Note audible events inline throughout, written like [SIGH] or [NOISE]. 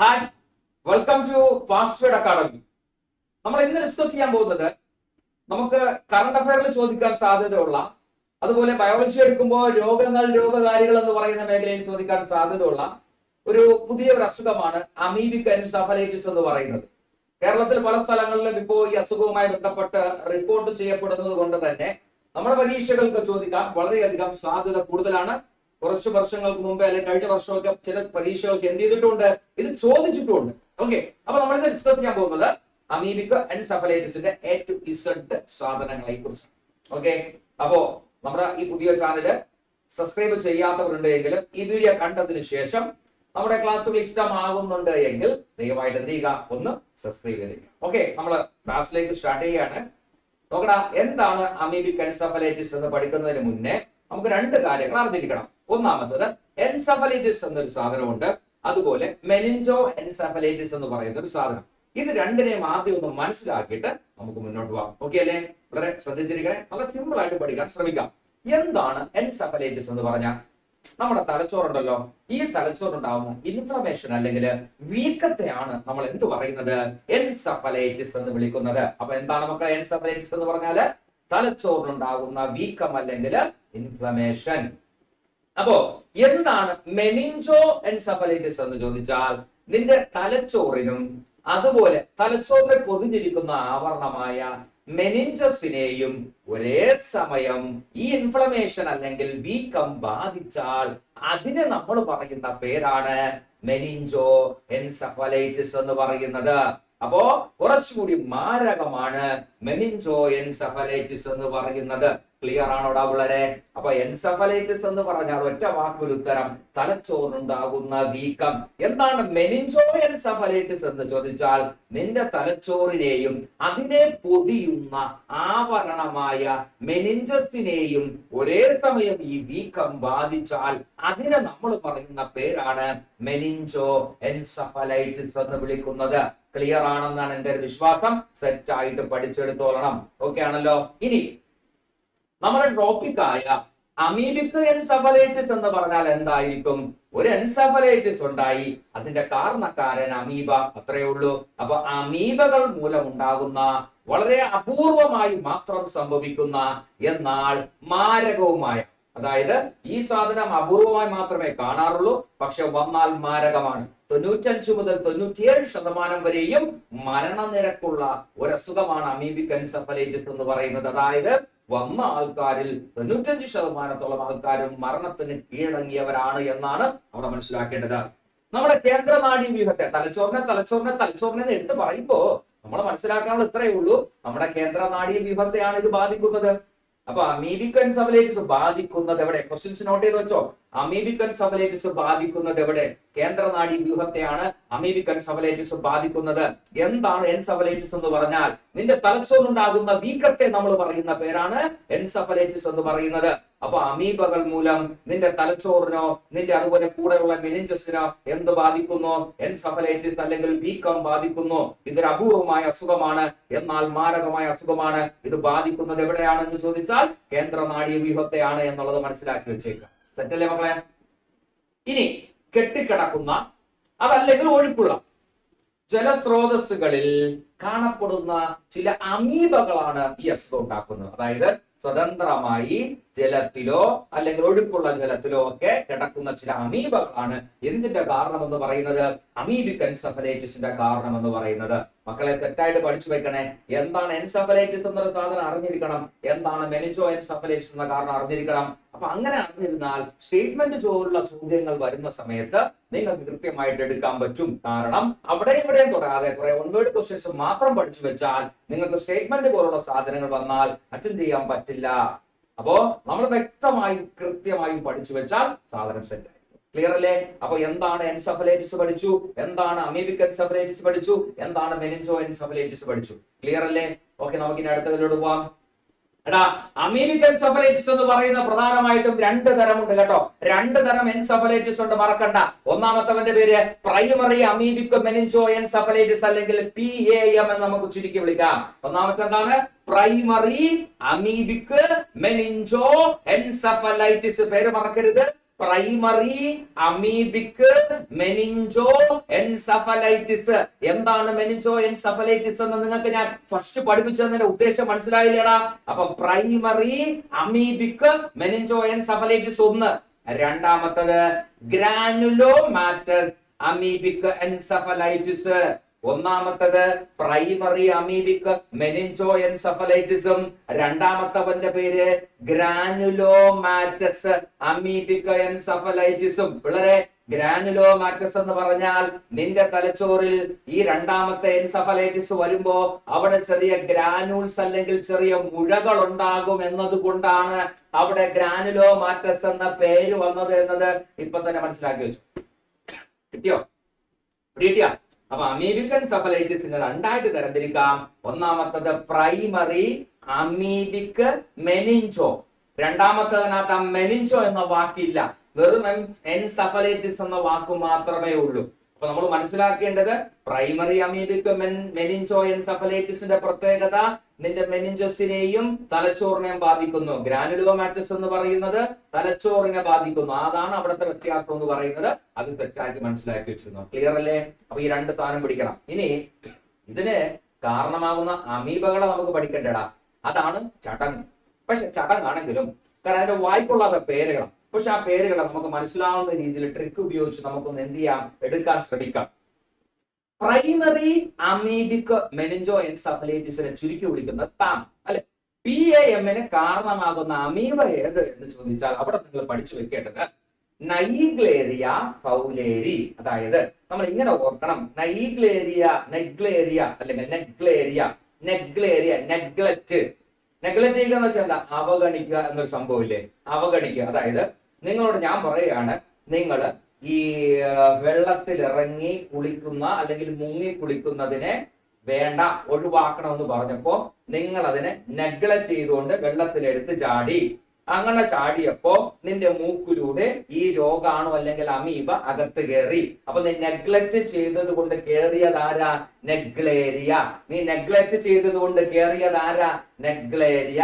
Hi welcome to password academy നമ്മൾ ഇന്ന് discuss ചെയ്യാൻ പോകുന്നത് നമുക്ക് കറണ്ട് അഫയറിൽ ചോദിക്കാൻ സാധ്യതയുള്ള അതുപോലെ ബയോളജി എടുക്കുമ്പോൾ രോഗങ്ങൾ രോഗകാരികൾ എന്ന് പറയുന്ന മേഖലയിൽ ചോദിക്കാൻ സാധ്യതയുള്ള ഒരു പുതിയ ഒരു അസുഖമാണ് അമീബിക് എൻസഫലൈറ്റിസ് എന്ന് പറയുന്നത്. കേരളത്തിൽ പല സ്ഥലങ്ങളിലും ഇപ്പോൾ ഈ അസുഖവുമായി ബന്ധപ്പെട്ട് റിപ്പോർട്ട് ചെയ്യപ്പെടുന്നത് കൊണ്ട് തന്നെ നമ്മുടെ പരീക്ഷകൾക്ക് ചോദിക്കാൻ വളരെയധികം സാധ്യത കൂടുതലാണ്. കുറച്ച് വർഷങ്ങൾക്ക് മുമ്പേ അല്ലെങ്കിൽ കഴിഞ്ഞ വർഷമൊക്കെ ചില പരീക്ഷകൾക്ക് എന്ത് ചെയ്തിട്ടുണ്ട്? ഇത് ചോദിച്ചിട്ടുണ്ട്. ഓക്കെ അപ്പൊ നമ്മൾ ഇന്ന് ഡിസ്കസ് ചെയ്യാൻ പോകുന്നത് അമീബിക്ക എൻസഫലൈറ്റിസിന്റെ എ ടു ഇസഡ് സാധനങ്ങളെ കുറിച്ച് ഓക്കെ അപ്പോ നമ്മുടെ ഈ പുതിയ ചാനൽ സബ്സ്ക്രൈബ് ചെയ്യാത്തവരുണ്ട് എങ്കിലും ഈ വീഡിയോ കണ്ടതിന് ശേഷം നമ്മുടെ ക്ലാസ്സുകൾ ഇഷ്ടമാകുന്നുണ്ട് എങ്കിൽ ദയവായിട്ട് എന്ത് ചെയ്യുക? ഒന്ന് സബ്സ്ക്രൈബ് ചെയ്യുക ഓക്കെ നമ്മൾ ക്ലാസ്സിലേക്ക് സ്റ്റാർട്ട് ചെയ്യാണ്. നോക്കടാ എന്താണ് അമീബിക് എൻസഫലൈറ്റിസ് എന്ന് പഠിക്കുന്നതിന് മുന്നേ നമുക്ക് രണ്ട് കാര്യങ്ങൾ അറിഞ്ഞിരിക്കണം. ഒന്നാമത്തത് എൻസഫലൈറ്റിസ് എന്നൊരു സാധനമുണ്ട്. അതുപോലെ മെനിഞ്ചോ എൻസഫലൈറ്റിസ് എന്ന് പറയുന്ന ഒരു സാധനം. ഇത് രണ്ടിനെയും ആദ്യം ഒന്ന് മനസ്സിലാക്കിയിട്ട് നമുക്ക് മുന്നോട്ട് പോകാം. ഓക്കെ അല്ലേ? വളരെ ശ്രദ്ധിച്ചിരിക്കണേ. നമ്മൾ സിമ്പിൾ ആയിട്ട് പഠിക്കാൻ ശ്രമിക്കാം. എന്താണ് എൻസഫലൈറ്റിസ് എന്ന് പറഞ്ഞാൽ? നമ്മുടെ തലച്ചോറുണ്ടല്ലോ. ഈ തലച്ചോറുണ്ടാവുന്ന ഇൻഫ്ലമേഷൻ അല്ലെങ്കിൽ വീക്കത്തെയാണ് നമ്മൾ എന്ത് പറയുന്നത്? എൻസഫലൈറ്റിസ് എന്ന് വിളിക്കുന്നത്. അപ്പൊ എന്താണ് മക്കളെ എൻസഫലൈറ്റിസ് എന്ന് പറഞ്ഞാൽ? തലച്ചോറിനുണ്ടാകുന്ന വീക്കം അല്ലെങ്കിൽ ഇൻഫ്ലമേഷൻ അപ്പോ എന്താണ് മെനിഞ്ചോ എൻസഫലൈറ്റിസ് എന്ന് ചോദിച്ചാൽ നിന്റെ തലച്ചോറിനും അതുപോലെ തലച്ചോറിനെ പൊതിഞ്ഞിരിക്കുന്ന ആവരണമായ മെനിഞ്ചസിനെയും ഒരേ സമയം ഈ ഇൻഫ്ലമേഷൻ അല്ലെങ്കിൽ വീക്കം ബാധിച്ചാൽ അതിനെ നമ്മൾ പറയുന്ന പേരാണ് മെനിഞ്ചോ എൻസഫലൈറ്റിസ് എന്ന് പറയുന്നത്. അപ്പോ കുറച്ചുകൂടി മാരകമാണ് മെനിഞ്ചോ എൻസഫലൈറ്റിസ് എന്ന് പറയുന്നത്. ക്ലിയർ ആണോടാ പിള്ളേരെ? അപ്പൊ എൻസഫലൈറ്റിസ് എന്ന് പറഞ്ഞാൽ ഒറ്റ വാക്കൊരു ഉത്തരം തലച്ചോറിനുണ്ടാകുന്ന വീക്കം. എന്താണ് മെനിഞ്ചോ എൻസഫലൈറ്റിസ് എന്ന് ചോദിച്ചാൽ നിന്റെ തലച്ചോറിനെയും അതിനെ പൊതിയുന്ന ആവരണമായ മെനിഞ്ചസിനെയും ഒരേ സമയം ഈ വീക്കം ബാധിച്ചാൽ അതിനെ നമ്മൾ പറയുന്ന പേരാണ് മെനിഞ്ചോ എൻസഫലൈറ്റിസ് എന്ന് വിളിക്കുന്നത്. ക്ലിയർ ആണെന്നാണ് എന്റെ ഒരു വിശ്വാസം. സെറ്റ് ആയിട്ട് പഠിച്ചെടുത്തോളണം. ഓക്കെ ആണല്ലോ? ഇനി നമ്മുടെ ടോപ്പിക്കായ അമീബിക് എൻസഫലൈറ്റിസ് എന്ന് പറഞ്ഞാൽ എന്തായിരിക്കും? ഒരു എൻസഫലൈറ്റിസ് ഉണ്ടായി. അതിന്റെ കാരണക്കാരൻ അമീബ. അത്രയേ ഉള്ളൂ. അപ്പൊ അമീബകൾ മൂലം ഉണ്ടാകുന്ന വളരെ അപൂർവമായി മാത്രം സംഭവിക്കുന്ന എന്നാൽ മാരകവുമായ അതായത് ഈ സാധനം അപൂർവമായി മാത്രമേ കാണാറുള്ളൂ. പക്ഷെ വന്നാൽ മാരകമാണ്. തൊണ്ണൂറ്റഞ്ച് മുതൽ തൊണ്ണൂറ്റിയേഴ് ശതമാനം വരെയും മരണനിരക്കുള്ള ഒരു അസുഖമാണ് അമീബിക് എൻസഫലൈറ്റിസ് എന്ന് പറയുന്നത്. അതായത് വന്ന ആൾക്കാരിൽ തൊണ്ണൂറ്റഞ്ച് ശതമാനത്തോളം ആൾക്കാരും മരണത്തിന് കീഴടങ്ങിയവരാണ് എന്നാണ് അവിടെ മനസ്സിലാക്കേണ്ടത്. നമ്മുടെ കേന്ദ്ര വ്യൂഹത്തെ തലച്ചോറിനെ തലച്ചോറിനെ തലച്ചോറിനെ എന്ന് എടുത്ത് പറയുമ്പോ നമ്മൾ മനസ്സിലാക്കാനുള്ള ഇത്രയേ ഉള്ളൂ. നമ്മുടെ കേന്ദ്രനാഡി വ്യൂഹത്തെയാണ് ഇത് ബാധിക്കുന്നത്. അപ്പൊ അമീബിക് എൻസഫലൈറ്റിസ് ബാധിക്കുന്നത് എവിടെ? ക്വസ്റ്റ്യൻസ് നോട്ട് ചെയ്ത് വെച്ചോ? അമീബിക് എൻസഫലൈറ്റിസ് ബാധിക്കുന്നത് എവിടെ? കേന്ദ്രനാഡി വ്യൂഹത്തെയാണ് അമേരിക്കൻ എൻസഫലൈറ്റിസ് ബാധിക്കുന്നത്. എന്താണ് എൻസഫലൈറ്റിസ് എന്ന് പറഞ്ഞാൽ നിന്റെ തലച്ചോറുണ്ടാകുന്ന വീക്കത്തെ നമ്മൾ പറയുന്ന പേരാണ് എൻസഫലൈറ്റിസ് എന്ന് പറയുന്നത്. അപ്പൊ അമീബകൾ മൂലം നിന്റെ തലച്ചോറിനോ നിന്റെ അതുപോലെ കൂടെയുള്ള മെനിഞ്ചസിനോ എന്ത് ബാധിക്കുന്നു? എൻസഫലൈറ്റിസ് അല്ലെങ്കിൽ വീക്കം ബാധിക്കുന്നു. ഇതൊരു അപൂർവമായ അസുഖമാണ്. എന്നാൽ മാരകമായ അസുഖമാണ്. ഇത് ബാധിക്കുന്നത് എവിടെയാണെന്ന് ചോദിച്ചാൽ കേന്ദ്ര നാഡീ വ്യൂഹത്തെയാണ് എന്നുള്ളത് മനസ്സിലാക്കി വെച്ചേക്കുക. സെറ്റല്ലേ മക്കളെ? ഇനി കെട്ടിക്കിടക്കുന്ന അതല്ലെങ്കിൽ ഒഴുക്കുള്ള ജലസ്രോതസ്സുകളിൽ കാണപ്പെടുന്ന ചില അമീബകളാണ് ഈ അസുഖം ഉണ്ടാക്കുന്നത്. അതായത് സ്വതന്ത്രമായി ജലത്തിലോ അല്ലെങ്കിൽ ഒഴുക്കുള്ള ജലത്തിലോ ഒക്കെ കിടക്കുന്ന ചില അമീബകളാണ്. എന്തിന്റെ കാരണം എന്ന് പറയുന്നത്? അമീബിക് എൻസഫലൈറ്റിസിന്റെ കാരണം എന്ന് പറയുന്നത്. മക്കളെ സെറ്റായിട്ട് പഠിച്ചു വെക്കണേ. എന്താണ് എൻസഫലൈറ്റിസ് എന്നൊരു സാധനം അറിഞ്ഞിരിക്കണം. എന്താണ് മെനിജോ എൻസഫലൈറ്റിസ് എന്ന കാരണം അറിഞ്ഞിരിക്കണം. അപ്പൊ അങ്ങനെ അറിഞ്ഞിരുന്നാൽ സ്റ്റേറ്റ്മെന്റ് ചോദിച്ചുള്ള ചോദ്യങ്ങൾ വരുന്ന സമയത്ത് നിങ്ങൾക്ക് കൃത്യമായിട്ട് എടുക്കാൻ പറ്റും. കാരണം അവിടെ ഇവിടെയും തുടരാതെ കുറെ ഒൻവേഡ് ക്വസ്റ്റ്യൻസ് മാത്രം പഠിച്ചു വെച്ചാൽ നിങ്ങൾക്ക് സ്റ്റേറ്റ്മെന്റ് പോലുള്ള സാധനങ്ങൾ വന്നാൽ അറ്റൻഡ് ചെയ്യാൻ പറ്റില്ല. അപ്പോ നമ്മൾ വ്യക്തമായും കൃത്യമായും പഠിച്ചു വെച്ചാൽ സാധനം സെറ്റ് ക്ലിയർ അല്ലേ? അപ്പൊ എന്താണ് എൻസഫലൈറ്റിസ് പഠിച്ചു? എന്താണ് അമീബിക് എൻസഫലൈറ്റിസ് പഠിച്ചു? എന്താണ് മെനിഞ്ചോ എൻസഫലൈറ്റിസ് പഠിച്ചു? ക്ലിയർ അല്ലേ? ഓക്കെ നമുക്ക് ഇനി അടുത്തതിലോട്ട് പോവാം. എടാ അമീബിക് എൻസഫലൈറ്റിസ് എന്ന് പറയുന്ന പ്രധാനമായിട്ടും രണ്ട് തരമുണ്ട് കേട്ടോ. രണ്ട് തരം എൻസഫലൈറ്റിസ് ഉണ്ട് മറക്കണ്ട. ഒന്നാമത്തവന്റെ പേര് പ്രൈമറി അമീബിക് മെനിഞ്ചോ എൻസഫലൈറ്റിസ് അല്ലെങ്കിൽ പി എ എം എന്ന് നമുക്ക് ചുരുക്കി വിളിക്കാം. ഒന്നാമത്തെ എന്താണ് പ്രൈമറി അമീബിക് മെനിഞ്ചോ എൻസഫലൈറ്റിസ് പേര് മറക്കരുത്. പ്രൈമറി അമീബിക് മെനിഞ്ചോ എൻസഫലൈറ്റിസ് എന്താണ് മെനിഞ്ചോ എൻസഫലൈറ്റിസ് എന്ന് നിങ്ങൾക്ക് ഞാൻ ഫസ്റ്റ് പഠിപ്പിച്ചു പഠിപ്പിച്ചതിന്റെ ഉദ്ദേശം മനസ്സിലായില്ലേടാ? അപ്പൊ പ്രൈമറി അമീബിക് മെനിഞ്ചോ എൻസഫലൈറ്റിസ് ഒന്ന്. രണ്ടാമത്തത് ഗ്രാനുലോ മാറ്റസ് അമീബിക് എൻസഫലൈറ്റിസ് ഒന്നാമത്തത് പ്രൈമറി അമീബിക് മെനിഞ്ചോ എൻസഫലൈറ്റിസും രണ്ടാമത്തവന്റെ പേര് ഗ്രാനുലോമാറ്റസ് അമീബിക് എൻസഫലൈറ്റിസും വളരെ ഗ്രാനുലോമാറ്റസ് എന്ന് പറഞ്ഞാൽ നിന്റെ തലച്ചോറിൽ ഈ രണ്ടാമത്തെ എൻസഫലൈറ്റിസ് വരുമ്പോ അവിടെ ചെറിയ ഗ്രാനൂൾസ് അല്ലെങ്കിൽ ചെറിയ മുഴകൾ ഉണ്ടാകും എന്നതുകൊണ്ടാണ് അവിടെ ഗ്രാനുലോമാറ്റസ് എന്ന പേര് വന്നത് എന്നത് ഇപ്പൊ തന്നെ മനസ്സിലാക്കി വെച്ചു. കിട്ടിയോ? കിട്ടിയോ അപ്പൊ അമീബിക്കൻ എൻസഫലൈറ്റിസിനെ രണ്ടായിട്ട് തരംതിരിക്കാം. ഒന്നാമത്തത് പ്രൈമറി അമീബിക് മെനിഞ്ചോ. രണ്ടാമത്തതിനകത്ത് മെനിഞ്ചോ എന്ന വാക്കില്ല. വെറും എൻസഫലൈറ്റിസ് എന്ന വാക്ക് മാത്രമേ ഉള്ളൂ. അപ്പൊ നമ്മൾ മനസ്സിലാക്കേണ്ടത് പ്രൈമറി അമീബിക് മെനിഞ്ചോ എൻസഫലൈറ്റിസിന്റെ പ്രത്യേകത നിന്റെ മെനിഞ്ചസിനെയും തലച്ചോറിനെയും ബാധിക്കുന്നു. ഗ്രാനുലോമാറ്റസ് എന്ന് പറയുന്നത് തലച്ചോറിനെ ബാധിക്കുന്നു. അതാണ് അവിടുത്തെ വ്യത്യാസം എന്ന് പറയുന്നത്. അത് തെറ്റാക്കി മനസ്സിലാക്കി വെച്ചിരുന്നു. ക്ലിയർ അല്ലേ? അപ്പൊ ഈ രണ്ട് സാധനം പിടിക്കണം. ഇനി ഇതിന് കാരണമാകുന്ന അമീബകളെ നമുക്ക് പഠിക്കണ്ടേടാ. അതാണ് ചടങ്ങ്. പക്ഷെ ചടങ്ങാണെങ്കിലും കാരണം അതിന്റെ വായ്പൊള്ളാത്ത പേരുകളാണ്. പക്ഷെ ആ പേരുകളെ നമുക്ക് മനസ്സിലാവുന്ന രീതിയിൽ ട്രിക്ക് ഉപയോഗിച്ച് നമുക്കൊന്ന് എന്ത് ചെയ്യാം? എടുക്കാൻ ശ്രമിക്കാം. പ്രൈമറി അമീബിക് മെനിഞ്ചോ എൻസഫലൈറ്റിസിനെ ചുരുക്കി വിളിക്കുന്നത് പാം അല്ലെ? പി എ എമ്മിന് കാരണമാകുന്ന അമീബ ഏത് എന്ന് ചോദിച്ചാൽ അവിടെ നിങ്ങൾ പഠിച്ചു വെക്കേണ്ടത് നൈഗ്ലേരിയ ഫൗലേരി അതായത് നമ്മൾ ഇങ്ങനെ ഓർക്കണം. നൈഗ്ലേരിയ നെഗ്ലേരിയ അല്ലെങ്കിൽ നെഗ്ലേരിയ നെഗ്ലേരിയ നെഗ്ലറ്റ് നെഗ്ലറ്റ് ചെയ്യുക എന്ന് വെച്ചാൽ എന്താ? അവഗണിക്കുക എന്നൊരു സംഭവം ഇല്ലേ? അവഗണിക്കുക. അതായത് നിങ്ങളോട് ഞാൻ പറയുകയാണ് നിങ്ങൾ ഈ വെള്ളത്തിൽ ഇറങ്ങി കുളിക്കുന്ന അല്ലെങ്കിൽ മുങ്ങി കുളിക്കുന്നതിനെ വേണ്ട ഒഴിവാക്കണമെന്ന് പറഞ്ഞപ്പോ നിങ്ങൾ അതിനെ നെഗ്ലക്ട് ചെയ്തുകൊണ്ട് വെള്ളത്തിലെടുത്ത് ചാടി. അങ്ങനെ ചാടിയപ്പോ നിന്റെ മൂക്കിലൂടെ ഈ രോഗാണു അല്ലെങ്കിൽ അമീബ അകത്ത് കയറി. അപ്പൊ നീ നെഗ്ലക്ട് ചെയ്തത് കൊണ്ട് കേറിയതാരാ നെഗ്ലേരിയ നീ നെഗ്ലക്ട് ചെയ്തത് കൊണ്ട് കേറിയതാരാ നെഗ്ലേരിയ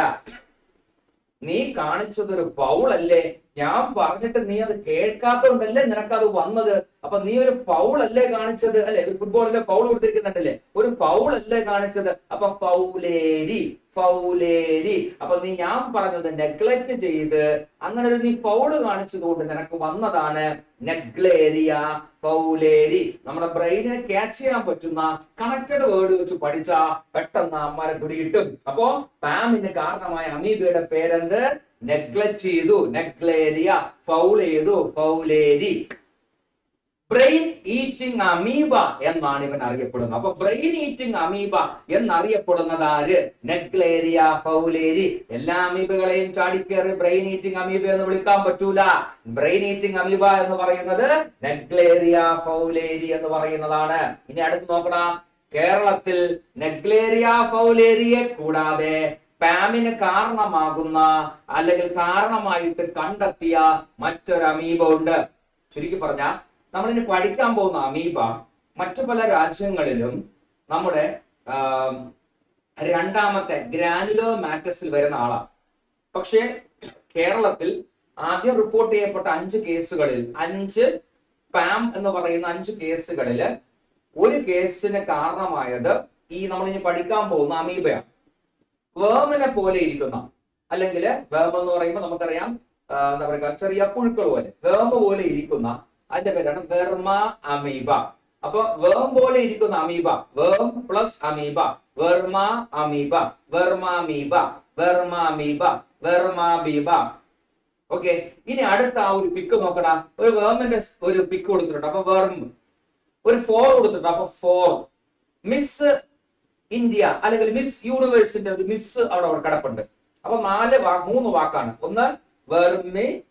നീ കാണിച്ചത് ഒരു ഫൗൾ അല്ലേ? ഞാൻ പറഞ്ഞിട്ട് നീ അത് കേൾക്കാത്തോണ്ടല്ലേ നിനക്കത് വന്നത്? അപ്പൊ നീ ഒരു ഫൗൾ അല്ലേ കാണിച്ചത്? അല്ലെ? ഒരു ഫുട്ബോളിലെ ഫൗൾ കൊടുത്തിരിക്കുന്നുണ്ടല്ലേ? ഒരു ഫൗൾ അല്ലേ കാണിച്ചത്? അപ്പൊ ഫൗലേരി ഫൗലേരി അപ്പൊ നീ ഞാൻ പറഞ്ഞത് നെഗ്ലക്ട് ചെയ്ത് അങ്ങനെ ഒരു നീ ഫൗൾ കാണിച്ചതുകൊണ്ട് നിനക്ക് വന്നതാണ് നെഗ്ലേരിയ ഫൗലേരി നമ്മുടെ ബ്രെയിനിനെ ക്യാച്ച് ചെയ്യാൻ പറ്റുന്ന കണക്റ്റഡ് വേർഡ് വെച്ച് പഠിച്ച പെട്ടെന്ന് അമ്മാരെ പിടികിട്ടും അപ്പോ പാമിന് കാരണമായ അമീബയുടെ പേരെന്ത്? നെഗ്ലക്ട് ചെയ്തു നെഗ്ലേരിയ ഫൗൾ ചെയ്തു ഫൗലേരി ബ്രെയിൻ ഈറ്റിംഗ് അമീബ എന്നാണ് ഇവൻ അറിയപ്പെടുന്നത്. അപ്പൊ ബ്രെയിൻ ഈറ്റിംഗ് അമീബ എന്നറിയപ്പെടുന്നത് ആര്? നെഗ്ലേരിയ ഫൗലേരി എല്ലാ അമീബകളെയും ചാടിക്കേറി ബ്രെയിൻ ഈറ്റിംഗ് അമീബ എന്ന് വിളിക്കാൻ പറ്റൂല. ബ്രെയിൻ ഈറ്റിംഗ് അമീബ എന്ന് പറയുന്നത് നെഗ്ലേരിയ ഫൗലേരി എന്ന് പറയുന്നതാണ്. ഇനി അടുത്ത് നോക്കണം. കേരളത്തിൽ നെഗ്ലേരിയ ഫൗലേരിയെ കൂടാതെ പാമിന് കാരണമാകുന്ന അല്ലെങ്കിൽ കാരണമായിട്ട് കണ്ടെത്തിയ മറ്റൊരു അമീബ ഉണ്ട്. ചുരുക്കി പറഞ്ഞ നമ്മളിനി പഠിക്കാൻ പോകുന്ന അമീബ മറ്റു പല രാജ്യങ്ങളിലും നമ്മുടെ രണ്ടാമത്തെ ഗ്രാനുലോ മാറ്റസിൽ വരുന്ന ആളാണ് പക്ഷേ കേരളത്തിൽ ആദ്യം റിപ്പോർട്ട് ചെയ്യപ്പെട്ട അഞ്ച് കേസുകളിൽ അഞ്ച് പാം എന്ന് പറയുന്ന അഞ്ച് കേസുകളിൽ ഒരു കേസിന് കാരണമായത് ഈ നമ്മളിനി പഠിക്കാൻ പോകുന്ന അമീബയാണ്. വേമിനെ പോലെ ഇരിക്കുന്ന. അല്ലെങ്കിൽ വേമ എന്ന് പറയുമ്പോൾ നമുക്കറിയാം എന്താ പറയുക ചെറിയ പുഴുക്കൾ പോലെ വേമ പോലെ ഇരിക്കുന്ന അതിന്റെ പേരാണ് വെർമ അമീബ. അപ്പൊ വേം പോലെ ഇരിക്കുന്ന amoeba worm plus amoeba vermamoeba vermamoeba vermamoeba vermamoeba okay ഇനി അടുത്ത ആ ഒരു പിക്ക് നോക്കടാ. ഒരു വേമിന്റെ ഒരു പിക്ക് കൊടുത്തിട്ടുണ്ട്. അപ്പൊ വെർമ. ഒരു ഫോർ കൊടുത്തിട്ടുണ്ട്. അപ്പൊ ഫോർ. മിസ് ഇന്ത്യ അല്ലെങ്കിൽ മിസ് യൂണിവേഴ്സിന്റെ ഒരു മിസ് അവിടെ അവിടെ കിടപ്പുണ്ട്. അപ്പൊ നാല് മൂന്ന് വാക്കാണ്. ഒന്ന് വെർമി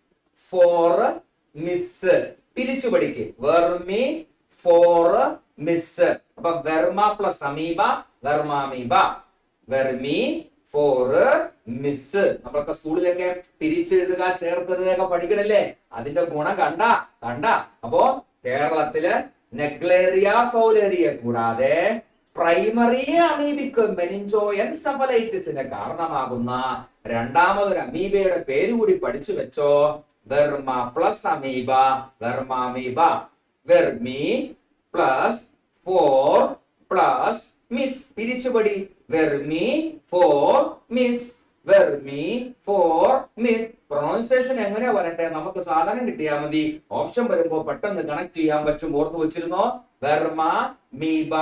ഫോർ മിസ് പിരിച്ചു പഠിക്ക്. വെർമി ഫോർ മിസ് അപ്പൊ verma plus amoeba vermamoeba vermi for miss നമ്മളൊക്കെ സ്കൂളിലൊക്കെ പിരിച്ചെഴുതുക ചേർത്തെഴുതുക പഠിക്കണല്ലേ? അതിന്റെ ഗുണം കണ്ട കണ്ട. അപ്പോ കേരളത്തിൽ നെഗ്ലേറിയ ഫൗലേറിയ കൂടാതെ പ്രൈമറി അമീബിക് മെനിഞ്ചോയൻസഫലൈറ്റിസിന് കാരണമാകുന്ന രണ്ടാമതൊരു അമീബയുടെ പേര് കൂടി പഠിച്ചു വെച്ചോ. Verma plus amoeba verma amoeba vermi plus for plus miss പിരിച്ചുപടി vermi for miss vermi for miss pronunciation എങ്ങനെ വരട്ടെ? നമുക്ക് സാധനം കിട്ടിയാൽ മതി. ഓപ്ഷൻ വരുമ്പോ പെട്ടെന്ന് കണക്ട് ചെയ്യാൻ പറ്റും. ഓർത്ത് വെച്ചിരുന്നോ? Vermamoeba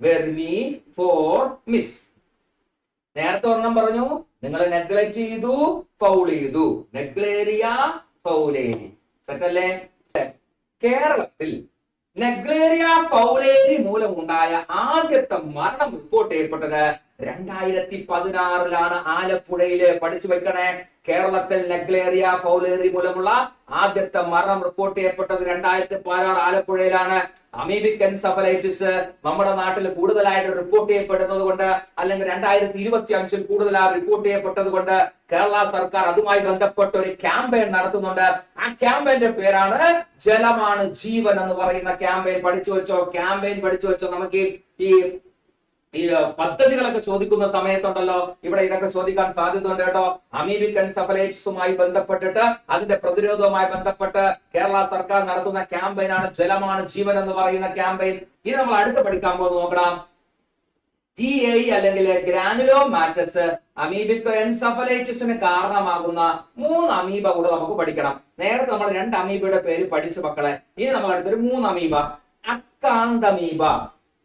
vermi for miss. നേരത്തെ ഒരെണ്ണം പറഞ്ഞു. നിങ്ങൾ നെഗ്ലക്ട് ചെയ്തു ഫൗൾ ചെയ്തു. നെഗ്ലേരിയ ഫൗലേരി സെറ്റല്ലേ കേരളത്തിൽ നെഗ്ലേറിയ ഫൗലേരി മൂലമുണ്ടായ ആദ്യത്തെ മരണം റിപ്പോർട്ട് ചെയ്യപ്പെട്ടത് രണ്ടായിരത്തി പതിനാറിലാണ് ആലപ്പുഴയിൽ പഠിച്ചു വെക്കണേ. കേരളത്തിൽ നെഗ്ലേറിയ ഫൗലേറി മൂലമുള്ള ആദ്യത്തെ മരണം റിപ്പോർട്ട് ചെയ്യപ്പെട്ടത് രണ്ടായിരത്തി പതിനാറ് ആലപ്പുഴയിലാണ്. അമീബിക് എൻസഫലൈറ്റിസ് നമ്മുടെ നാട്ടിൽ കൂടുതലായിട്ട് റിപ്പോർട്ട് ചെയ്യപ്പെടുന്നത് കൊണ്ട് അല്ലെങ്കിൽ രണ്ടായിരത്തി ഇരുപത്തി അഞ്ചിൽ കൂടുതലായി റിപ്പോർട്ട് ചെയ്യപ്പെട്ടത് കൊണ്ട് കേരള സർക്കാർ അതുമായി ബന്ധപ്പെട്ട ഒരു ക്യാമ്പയിൻ നടത്തുന്നുണ്ട്. ആ ക്യാമ്പയിന്റെ പേരാണ് ജലമാണ് ജീവൻ എന്ന് പറയുന്ന ക്യാമ്പയിൻ പഠിച്ചു വെച്ചോ? ക്യാമ്പയിൻ പഠിച്ചു വെച്ചോ? നമുക്ക് ഈ ഈ പദ്ധതികളൊക്കെ ചോദിക്കുന്ന സമയത്തുണ്ടല്ലോ. ഇവിടെ ഇതൊക്കെ ചോദിക്കാൻ സാധ്യതയുണ്ട് കേട്ടോ. അമീബിക് എൻസഫലൈറ്റ്സുമായി ബന്ധപ്പെട്ടിട്ട് അതിന്റെ പ്രതിരോധവുമായി ബന്ധപ്പെട്ട് കേരള സർക്കാർ നടത്തുന്ന ക്യാമ്പയിനാണ് ജലമാണ് ജീവൻ എന്ന് പറയുന്ന ക്യാമ്പയിൻ. ഇനി നമ്മൾ അടുത്ത് പഠിക്കാൻ പോകുന്നത് നോക്കണം. ജി എ അല്ലെങ്കിൽ ഗ്രാനുലോ മാറ്റസ് അമീബിക് എൻസഫലൈറ്റിസിന് കാരണമാകുന്ന മൂന്ന് അമീബ കൂടെ നമുക്ക് പഠിക്കണം. നേരത്തെ നമ്മൾ രണ്ട് അമീബയുടെ പേര് പഠിച്ച മക്കളെ. ഇനി നമ്മൾ അടുത്തൊരു മൂന്ന് അമീബ. അക്കാന്തമീബ.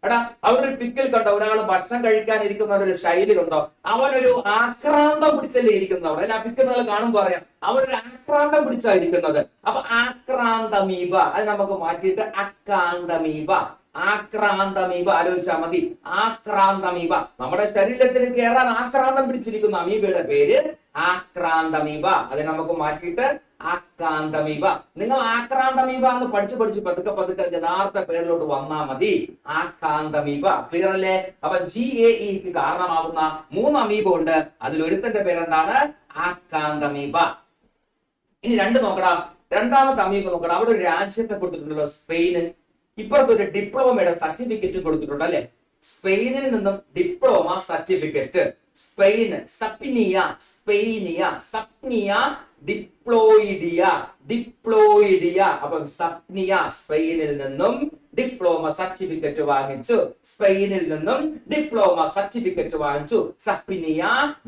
എടാ അവരൊരു പിക്കിൽ കണ്ടോ? ഒരാൾ ഭക്ഷണം കഴിക്കാൻ ഒരു ശൈലി കണ്ടോ അവനൊരു ആക്രാന്തം പിടിച്ചല്ലേ ഇരിക്കുന്നത് അവിടെ അല്ല ആ പിക്ക് നിങ്ങൾ കാണുമ്പോ അറിയാം. അവനൊരു ആക്രാന്തം പിടിച്ചാ ഇരിക്കുന്നത്. അപ്പൊ ആക്രാന്തമീബ അത് നമുക്ക് മാറ്റിയിട്ട് അക്കാന്തമീപ ആക്രാന്തമീബ ആലോചിച്ചാൽ മതി. ആക്രാന്തമീബ നമ്മുടെ ശരീരത്തിൽ കയറാൻ ആക്രാന്തം പിടിച്ചിരിക്കുന്ന അമീബയുടെ പേര് ആക്രാന്തമീബ അത് നമുക്ക് മാറ്റിയിട്ട് ആക്രാന്തമീബ നിങ്ങൾ ആക്രാന്തമീപ എന്ന് പഠിച്ചു പഠിച്ച് പതുക്കെ പതുക്കെ യഥാർത്ഥ പേരിലോട്ട് വന്നാ മതി. ആക്രാന്തമീപ ക്ലിയർ അല്ലേ? അപ്പൊ ജി എ ഇക്ക് കാരണമാകുന്ന മൂന്ന് അമീബ ഉണ്ട് അതിൽ ഒരുത്തന്റെ പേരെന്താണ്? ആക്രാന്തമീബ ഇനി രണ്ട് നോക്കണം രണ്ടാമത്തെ അമീബ നോക്കണം അവിടെ ഒരു രാജ്യത്തെ കൊടുത്തിട്ടുണ്ടല്ലോ സ്പെയിന്. ഇപ്പുറത്ത് ഒരു ഡിപ്ലോമയുടെ സർട്ടിഫിക്കറ്റ് കൊടുത്തിട്ടുണ്ട് അല്ലെ? സ്പെയിനിൽ നിന്നും diploma certificate. Spain sappinia sappinia sappinia diploidea diploidea അപ്പം സപ്നിയ സ്പെയിനിൽ നിന്നും ഡിപ്ലോമ സർട്ടിഫിക്കറ്റ് വാങ്ങിച്ചു. സ്പെയിനിൽ നിന്നും ഡിപ്ലോമ സർട്ടിഫിക്കറ്റ് വാങ്ങിച്ചു. സപ്നിയ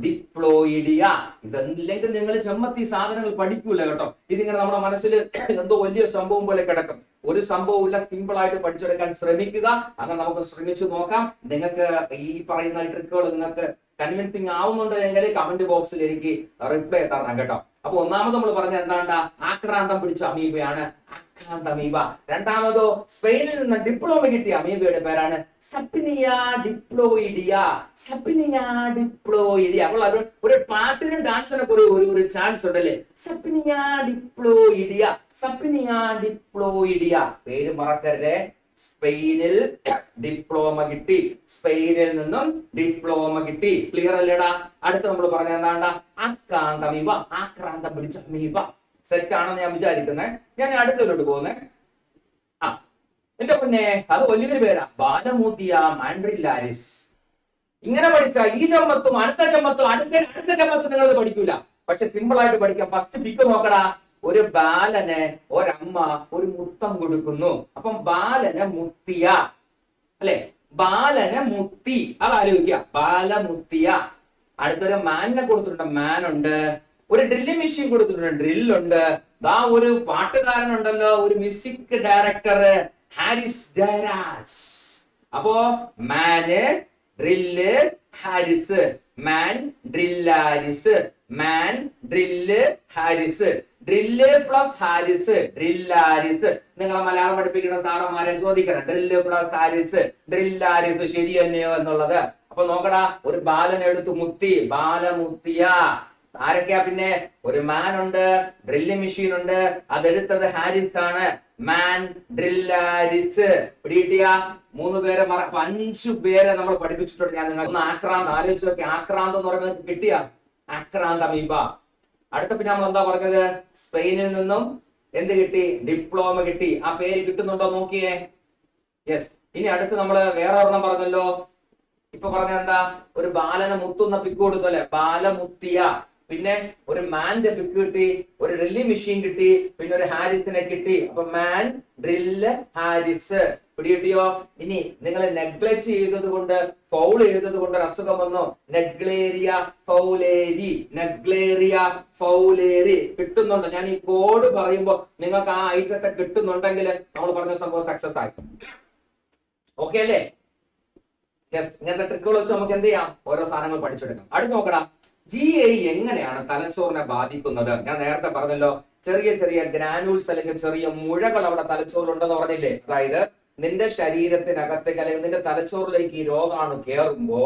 ഡിപ്ലോയിഡിയ ഇതല്ലെങ്കിൽ നിങ്ങൾ ചെമ്മത്തി സാധനങ്ങൾ പഠിക്കൂല കേട്ടോ. ഇതിങ്ങനെ നമ്മുടെ മനസ്സിൽ [COUGHS] എന്തോ വലിയ സംഭവം പോലെ കിടക്കും. ഒരു സംഭവം ഇല്ല സിമ്പിൾ ആയിട്ട് പഠിച്ചെടുക്കാൻ ശ്രമിക്കുക. അങ്ങനെ നമുക്ക് ശ്രമിച്ചു നോക്കാം. നിങ്ങൾക്ക് ഈ പറയുന്ന ട്രിക്കുകൾ നിങ്ങൾക്ക് കൺവിൻസിങ് ആവുന്നുണ്ട് എങ്കിൽ കമന്റ് ബോക്സിൽ എനിക്ക് റിപ്ലൈ തരണം കേട്ടോ. അപ്പൊ ഒന്നാമത് നമ്മൾ പറഞ്ഞ എന്താണ്ട? ആക്രാന്തം പിടിച്ച അമീബയാണ് ആക്രാന്ത അമീബ. രണ്ടാമതോ സ്പെയിനിൽ നിന്ന് ഡിപ്ലോമ കിട്ടിയ അമീബയുടെ പേരാണ് സപ്പിനിയ ഡിപ്ലോയിഡിയ. സപ്പിനിയ ഡിപ്ലോയിഡിയ. അപ്പോൾ അത് ഒരു പാട്ടിനും ഡാൻസിനൊക്കെ ഒരു ഒരു- ചാൻസ് ഉണ്ടല്ലേ? സപ്പിനിയ ഡിപ്ലോയിഡിയ. സപ്പിനിയ ഡിപ്ലോയിഡിയ. പേര് മറക്കരുതേ. സ്പെയിനിൽ ഡിപ്ലോമ കിട്ടി. സ്പെയിനിൽ നിന്നും ഡിപ്ലോമ കിട്ടി. ക്ലിയർ അല്ലേടാ? അടുത്ത് നമ്മൾ പറഞ്ഞ എന്താണ്ട? അക്രാന്തമീവ ആക്രാന്തം പിടിച്ച മീവ സെറ്റ് ആണെന്ന് ഞാൻ വിചാരിക്കുന്നത് ഞാൻ അടുത്തതിലോട്ട് പോകുന്നേ. ആ. എന്റെ പിന്നെ അത് വലിയൊരു പേരാ. ബാലമൂത്തിയ മാൻഡ്രില്ലാരിസ്. ഇങ്ങനെ പഠിച്ച ഈ ചമ്മത്തും അടുത്ത ചമ്മത്തും അടുത്ത അടുത്ത ചമ്മത്തും നിങ്ങൾ പഠിക്കൂല. പക്ഷെ സിമ്പിൾ ആയിട്ട് പഠിക്കാം. ഫസ്റ്റ് പിക്ക് നോക്കടാ. ഒരു ബാലന് ഒരമ്മ ഒരു മുത്തം കൊടുക്കുന്നു. അപ്പം ബാലന് മുത്തിയ. അല്ലെ? ബാലന് മുത്തി. അത് ആലോചിക്കുക ബാലമുത്തിയ. അടുത്തൊരു മാനിനെ കൊടുത്തിട്ടുണ്ട്. മാൻ ഉണ്ട് ഒരു ഡ്രില്ലിംഗ് മെഷീൻ കൊടുത്തിട്ടുണ്ട്. ഡ്രില്ലുണ്ട് ദാ ഒരു പാട്ടുകാരനുണ്ടല്ലോ. ഒരു മ്യൂസിക് ഡയറക്ടർ ഹാരിസ് ജയരാജ്. അപ്പോ man drill Harris. Mandrillaris man drill Harris. Drill plus Harris drillaris നിങ്ങളെ മലയാളം പഠിപ്പിക്കുന്ന സാറന്മാരെ ചോദിക്കണം. ഡ്രില്ല് പ്ലസ് ഹാരിസ് ഡ്രില്ലാരിസ് ശരി തന്നെയോ എന്നുള്ളത്. അപ്പൊ നോക്കടാ ഒരു ബാലൻ എടുത്ത് മുത്തി ബാലമുത്തിയ ആരൊക്കെയാ പിന്നെ? ഒരു മാൻ ഉണ്ട് ഡ്രില്ല് മെഷീൻ ഉണ്ട്. അതെടുത്തത് ഹാരിസ് ആണ്. മാൻ ഡ്രില്ലാരിസ് പിടികിട്ടിയ മൂന്ന് പേരെ മറ അഞ്ചു പേരെ നമ്മൾ പഠിപ്പിച്ചിട്ടുണ്ട്. ഞാൻ നിങ്ങൾ ഒന്ന് ആക്രാന്ത് ആലോചിച്ച് നോക്കി. ആക്രാന്ത് എന്ന് പറയുന്നത് കിട്ടിയ? ആക്രാന്ത് അമീബ. അടുത്ത പിന്നെ നമ്മൾ എന്താ പറഞ്ഞത്? സ്പെയിനിൽ നിന്നും എന്ത് കിട്ടി? ഡിപ്ലോമ കിട്ടി. ആ പേര് കിട്ടുന്നുണ്ടോ നോക്കിയേ. യെസ് ഇനി അടുത്ത് നമ്മൾ വേറെ ഒരെണ്ണം പറഞ്ഞല്ലോ. ഇപ്പൊ പറഞ്ഞ എന്താ? ഒരു ബാലനെ മുത്തുന്ന പിക്ക് കൊടുത്തു അല്ലെ? ബാലമുത്തിയ. പിന്നെ ഒരു മാന്റെ പിക്ക് കിട്ടി ഒരു ഡ്രില്ലിംഗ് മെഷീൻ കിട്ടി പിന്നെ ഒരു ഹാരിസിനെ കിട്ടി. അപ്പൊ മാൻ ഡ്രില്ല് ഹാരിസ്. പിടികിട്ടിയോ? ഇനി നിങ്ങൾ നെഗ്ലക്ട് ചെയ്തത് കൊണ്ട് ഫൗൾ ചെയ്തത് കൊണ്ട് ഒരു അസുഖം വന്നോ? നെഗ്ലേറിയ ഫൗലേരി നെഗ്ലേറിയ ഫൗലേരി കിട്ടുന്നുണ്ടോ. ഞാൻ ഈ കോഡ് പറയുമ്പോ നിങ്ങൾക്ക് ആ ഐറ്റത്തെ കിട്ടുന്നുണ്ടെങ്കിൽ നമ്മൾ പറഞ്ഞ സംഭവം സക്സസ് ആയി. ഓക്കെ അല്ലേ? ഇങ്ങനത്തെ ട്രിക്കുകൾ വെച്ച് നമുക്ക് എന്ത് ചെയ്യാം? ഓരോ സാധനങ്ങൾ പഠിച്ചെടുക്കാം. അടുത്ത് നോക്കണം ജി ഐ എങ്ങനെയാണ് തലച്ചോറിനെ ബാധിക്കുന്നത്? ഞാൻ നേരത്തെ പറഞ്ഞല്ലോ ചെറിയ ചെറിയ ഗ്രാനൂൾസ് അല്ലെങ്കിൽ ചെറിയ മുഴകൾ അവിടെ തലച്ചോറിലുണ്ടെന്ന് പറഞ്ഞില്ലേ? അതായത് നിന്റെ ശരീരത്തിനകത്തേക്ക് അല്ലെങ്കിൽ നിന്റെ തലച്ചോറിലേക്ക് ഈ രോഗാണു കയറുമ്പോ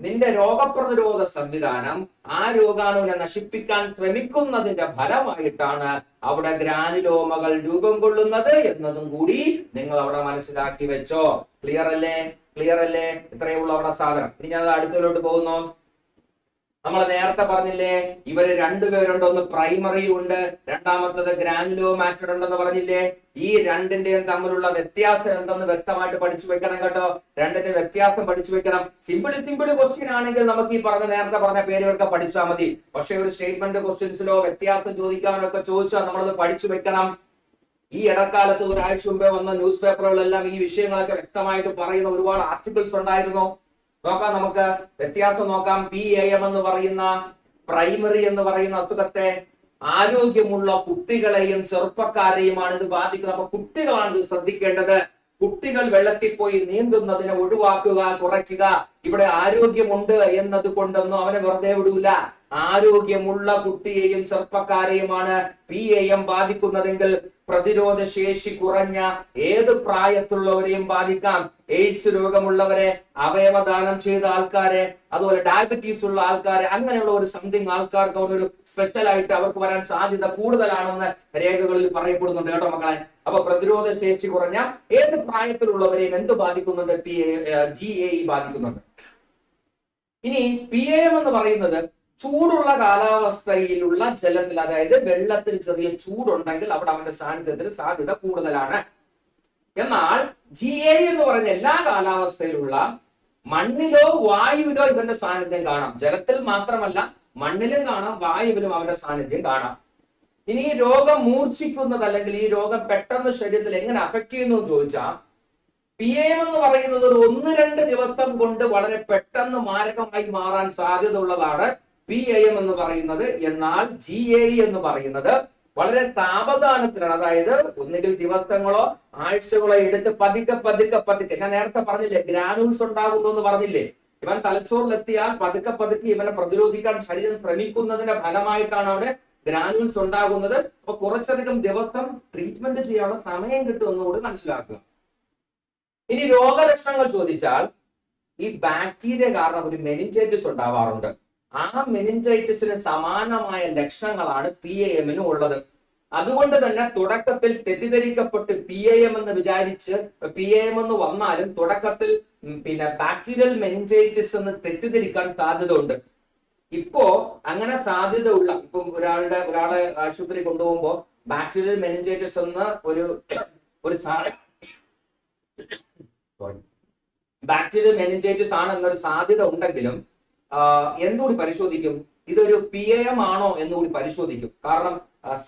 നിന്റെ രോഗപ്രതിരോധ സംവിധാനം ആ രോഗാണുവിനെ നശിപ്പിക്കാൻ ശ്രമിക്കുന്നതിന്റെ ഫലമായിട്ടാണ് അവിടെ ഗ്രാനുലോമകൾ രൂപം കൊള്ളുന്നത് എന്നതും കൂടി നിങ്ങൾ അവിടെ മനസ്സിലാക്കി വെച്ചോ. ക്ലിയർ അല്ലേ? ക്ലിയർ അല്ലേ? ഇത്രയേ ഉള്ളൂ അവിടെ സാധനം. ഇനി ഞാൻ അടുത്തതിലോട്ട് പോകുന്നു. നമ്മൾ നേരത്തെ പറഞ്ഞില്ലേ ഇവർ രണ്ടുപേരുണ്ട് ഒന്ന് പ്രൈമറി ഉണ്ട് രണ്ടാമത്തത് ഗ്രാനുലോമാറ്റഡ് ഉണ്ടെന്ന് പറഞ്ഞില്ലേ. ഈ രണ്ടിന്റെയും തമ്മിലുള്ള വ്യത്യാസം എന്തെന്ന് വ്യക്തമായിട്ട് പഠിച്ചു വെക്കണം കേട്ടോ. രണ്ടിന്റെ വ്യത്യാസം പഠിച്ചു വെക്കണം. സിമ്പിൾ സിമ്പിൾ ക്വസ്റ്റ്യൻ ആണെങ്കിൽ നമുക്ക് ഈ പറഞ്ഞ നേരത്തെ പറഞ്ഞ പേരുകളൊക്കെ പഠിച്ചാൽ മതി. പക്ഷെ ഒരു സ്റ്റേറ്റ്മെന്റ് ക്വസ്റ്റ്യൻസിലോ വ്യത്യാസം ചോദിക്കാനോ ഒക്കെ ചോദിച്ചാൽ നമ്മളത് പഠിച്ചു വെക്കണം. ഈ ഇടക്കാലത്ത് ഒരാഴ്ച മുമ്പേ വന്ന ന്യൂസ് പേപ്പറുകളെല്ലാം ഈ വിഷയങ്ങളൊക്കെ വ്യക്തമായിട്ട് പറയുന്ന ഒരുപാട് ആർട്ടിക്കിൾസ് ഉണ്ടായിരുന്നു. നോക്കാം നമുക്ക് വ്യത്യാസം നോക്കാം. പി എ എം എന്ന് പറയുന്ന പ്രൈമറി എന്ന് പറയുന്ന അസുഖത്തെ ആരോഗ്യമുള്ള കുട്ടികളെയും ചെറുപ്പക്കാരെയുമാണ് ഇത് ബാധിക്കുന്നത്. അപ്പൊ കുട്ടികളാണ് ഇത് ശ്രദ്ധിക്കേണ്ടത്. കുട്ടികൾ വെള്ളത്തിൽ പോയി നീന്തുന്നതിനെ ഒഴിവാക്കുക കുറയ്ക്കുക. ഇവിടെ ആരോഗ്യമുണ്ട് എന്നത് കൊണ്ടൊന്നും അവനെ വെറുതെ വിടൂല. ആരോഗ്യമുള്ള കുട്ടിയെയും ചെറുപ്പക്കാരെയുമാണ് പി എ എം ബാധിക്കുന്നതെങ്കിൽ പ്രതിരോധ ശേഷി കുറഞ്ഞ ഏത് പ്രായത്തിലുള്ളവരെയും ബാധിക്കാം. എയ്ഡ്സ് രോഗമുള്ളവരെ അവയവദാനം ചെയ്ത ആൾക്കാരെ അതുപോലെ ഡയബറ്റീസ് ഉള്ള ആൾക്കാരെ അങ്ങനെയുള്ള ഒരു സംതിങ് ആൾക്കാർക്ക് ഒരു സ്പെഷ്യൽ ആയിട്ട് അവർക്ക് വരാൻ സാധ്യത കൂടുതലാണെന്ന് രേഖകളിൽ പറയപ്പെടുന്നുണ്ട് കേട്ടോ മക്കളെ. അപ്പൊ പ്രതിരോധ ശേഷി കുറഞ്ഞ ഏത് പ്രായത്തിലുള്ളവരെയും എന്ത് ബാധിക്കുന്നുണ്ട്? പി ജി എ ഇ ബാധിക്കുന്നുണ്ട്. ഇനി പി എ എന്ന് പറയുന്നത് ചൂടുള്ള കാലാവസ്ഥയിലുള്ള ജലത്തിൽ അതായത് വെള്ളത്തിൽ ചെറിയ ചൂടുണ്ടെങ്കിൽ അവിടെ അവന്റെ സാന്നിധ്യത്തിന് സാധ്യത കൂടുതലാണ്. എന്നാൽ ജി എ എന്ന് പറഞ്ഞ എല്ലാ കാലാവസ്ഥയിലുള്ള മണ്ണിലോ വായുവിലോ ഇവന്റെ സാന്നിധ്യം കാണാം. ജലത്തിൽ മാത്രമല്ല മണ്ണിലും കാണാം വായുവിലും അവന്റെ സാന്നിധ്യം കാണാം. ഇനി ഈ രോഗം മൂർച്ഛിക്കുന്നത് അല്ലെങ്കിൽ ഈ രോഗം പെട്ടെന്ന് ശരീരത്തിൽ എങ്ങനെ അഫക്ട് ചെയ്യുന്നു എന്ന് ചോദിച്ചാൽ പി എം എന്ന് പറയുന്നത് ഒരു ഒന്ന് രണ്ട് ദിവസം കൊണ്ട് വളരെ പെട്ടെന്ന് മാരകമായി മാറാൻ സാധ്യത ഉള്ളതാണ് പി എം എന്ന് പറയുന്നത്. എന്നാൽ ജി എ എന്ന് പറയുന്നത് വളരെ സാവധാനത്തിലാണ്. അതായത് ഒന്നുകിൽ ദിവസങ്ങളോ ആഴ്ചകളോ എടുത്ത് പതുക്കെ പതുക്കെ പതുക്കെ. ഞാൻ നേരത്തെ പറഞ്ഞില്ലേ ഗ്രാനൂൾസ് ഉണ്ടാകുന്നു എന്ന് പറഞ്ഞില്ലേ? ഇവൻ തലച്ചോറിലെത്തിയാൽ പതുക്കെ പതുക്കെ ഇവനെ പ്രതിരോധിക്കാൻ ശരീരം ശ്രമിക്കുന്നതിന്റെ ഫലമായിട്ടാണ് അവിടെ ഗ്രാനൂൾസ് ഉണ്ടാകുന്നത്. അപ്പൊ കുറച്ചധികം ദിവസം ട്രീറ്റ്മെന്റ് ചെയ്യാനുള്ള സമയം കിട്ടുമെന്നുകൂടി മനസ്സിലാക്കുക. ഇനി രോഗലക്ഷണങ്ങൾ ചോദിച്ചാൽ ഈ ബാക്ടീരിയ കാരണം ഒരു മെനിഞ്ചൈറ്റിസ് ഉണ്ടാവാറുണ്ട്. ആ മെനിഞ്ചൈറ്റിസിന് സമാനമായ ലക്ഷണങ്ങളാണ് പി എ ഉള്ളത്. അതുകൊണ്ട് തന്നെ തുടക്കത്തിൽ തെറ്റിദ്ധരിക്കപ്പെട്ട് പി എ എം എന്ന് വിചാരിച്ച് പി എ എം എന്ന് വന്നാലും തുടക്കത്തിൽ പിന്നെ ബാക്ടീരിയൽ മെനിഞ്ചൈറ്റിസ് എന്ന് തെറ്റിദ്ധരിക്കാൻ സാധ്യത ഉണ്ട് ഇപ്പോ അങ്ങനെ സാധ്യത ഉള്ള ഇപ്പം ഒരാളുടെ ഒരാളെ ആശുപത്രി കൊണ്ടുപോകുമ്പോ ബാക്ടീരിയൽ മെനിഞ്ചൈറ്റിസ് എന്ന ഒരു ഒരു ബാക്ടീരിയൽ മെനിഞ്ചൈറ്റിസ് ആണ് എന്നൊരു സാധ്യത ഉണ്ടെങ്കിലും എന്തുകൂടി പരിശോധിക്കും? ഇതൊരു പി എ എം ആണോ എന്നുകൂടി പരിശോധിക്കും. കാരണം